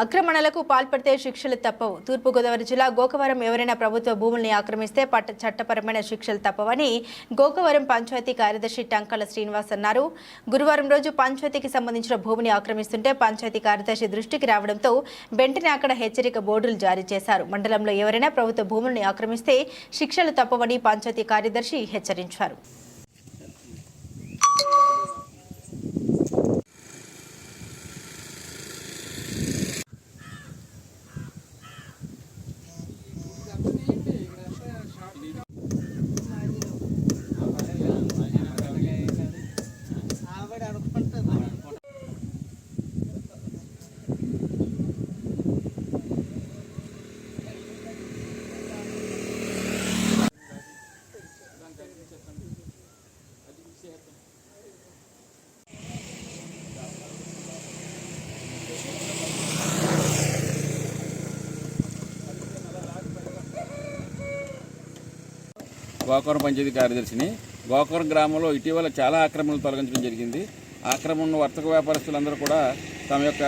ఆక్రమణలకు పాల్పడితే శిక్షలు తప్పవు. తూర్పుగోదావరి జిల్లా గోకవరం ఎవరైనా ప్రభుత్వ భూముల్ని ఆక్రమిస్తే పట్ట చట్టపరమైన శిక్షలు తప్పవని గోకవరం పంచాయతీ కార్యదర్శి టంకల శ్రీనివాస్ అన్నారు. గురువారం రోజు పంచాయతీకి సంబంధించిన భూమిని ఆక్రమిస్తుంటే పంచాయతీ కార్యదర్శి దృష్టికి రావడంతో వెంటనే అక్కడ హెచ్చరిక బోర్డులు జారీ చేశారు. మండలంలో ఎవరైనా ప్రభుత్వ భూముల్ని ఆక్రమిస్తే శిక్షలు తప్పవని పంచాయతీ కార్యదర్శి హెచ్చరించారు. గోకవరం పంచాయతీ కార్యదర్శిని. గోకవరం గ్రామంలో ఇటీవల చాలా ఆక్రమణలు తొలగించడం జరిగింది. ఆక్రమణ వర్తక వ్యాపారస్తులందరూ కూడా తమ యొక్క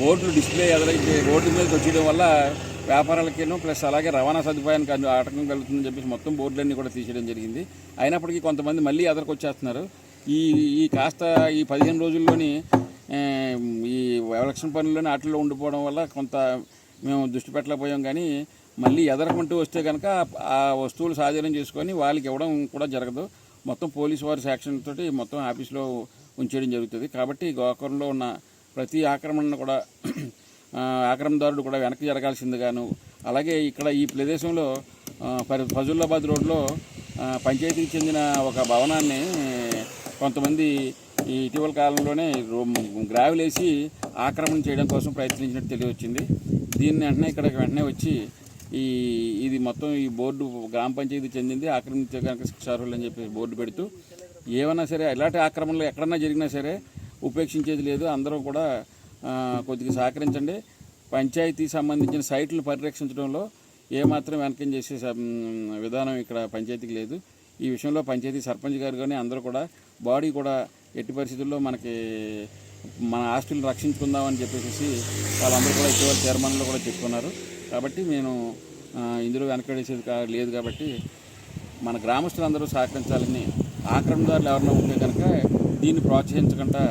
బోర్డులు డిస్ప్లే ఎదురైతే రోడ్డు మీదకి వచ్చేయడం వల్ల వ్యాపారాలకేను ప్లస్ అలాగే రవాణా సదుపాయానికి ఆటకం ఆటంకం కలుగుతుందని చెప్పేసి మొత్తం బోర్డులన్నీ కూడా తీసేయడం జరిగింది. అయినప్పటికీ కొంతమంది మళ్ళీ ఎదరికి వచ్చేస్తున్నారు. ఈ ఈ కాస్త ఈ పదిహేను రోజుల్లోని ఈ ఎలక్షన్ పనుల్లోని ఆటల్లో ఉండిపోవడం వల్ల కొంత మేము దృష్టి పెట్టలేకపోయాం కానీ మళ్ళీ ఎదరకుంటూ వస్తే కనుక ఆ వస్తువులు స్వాధీనం చేసుకొని వాళ్ళకి ఇవ్వడం కూడా జరగదు. మొత్తం పోలీసు వారి శాక్షన్ తోటి మొత్తం ఆఫీస్లో ఉంచేయడం జరుగుతుంది. కాబట్టి గోకరంలో ఉన్న ప్రతి ఆక్రమణను కూడా ఆక్రమణదారుడు కూడా వెనక్కి జరగాల్సిందిగాను అలాగే ఇక్కడ ఈ ప్రదేశంలో పరి ఫజుల్లాబాద్ రోడ్లో పంచాయతీకి చెందిన ఒక భవనాన్ని కొంతమంది ఈ ఇటీవల కాలంలోనే రో- గ్రావెల్ వేసి ఆక్రమణ చేయడం కోసం ప్రయత్నించినట్టు తెలియవచ్చింది దీన్ని వెంటనే ఇక్కడ వెంటనే వచ్చి ఈ ఇది మొత్తం ఈ బోర్డు గ్రామ పంచాయతీ చెందింది ఆక్రమించే కనుక శిక్షార్హులు అని చెప్పి బోర్డు పెడుతూ ఏమైనా సరే ఎలాంటి ఆక్రమణలు ఎక్కడన్నా జరిగినా సరే ఉపేక్షించేది లేదు. అందరూ కూడా కొద్దిగా సహకరించండి. పంచాయతీ సంబంధించిన సైట్లు పరిరక్షించడంలో ఏమాత్రం వెనకం చేసే విధానం ఇక్కడ పంచాయతీకి లేదు. ఈ విషయంలో పంచాయతీ సర్పంచ్ గారు కానీ అందరూ కూడా బాడీ కూడా ఎట్టి పరిస్థితుల్లో మనకి మన ఆస్తులను రక్షించుకుందామని చెప్పేసి వాళ్ళందరూ కూడా ఇటీవల తీర్మానంలో కూడా చెప్పుకున్నారు కాబట్టి నేను ఇందులో వెనకడేసేది కా లేదు కాబట్టి మన గ్రామస్తులందరూ సహకరించాలని ఆక్రమణదారులు ఎవరైనా ఉంటే కనుక దీన్ని ప్రోత్సహించకుండా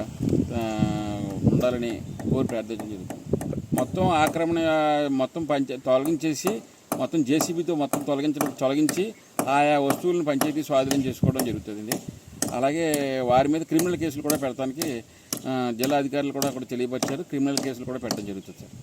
ఉండాలని కోరి ప్రార్థించడం జరుగుతుంది. మొత్తం ఆక్రమణ మొత్తం పంచ తొలగించేసి మొత్తం జేసీబీతో మొత్తం తొలగించడం తొలగించి ఆయా వస్తువులను పంచాయతీ స్వాధీనం చేసుకోవడం జరుగుతుంది అలాగే వారి మీద క్రిమినల్ కేసులు కూడా పెడతానికి జిల్లా అధికారులు కూడా అక్కడ తెలియపరిచారు. క్రిమినల్ కేసులు కూడా పెట్టడం జరుగుతుంది సార్.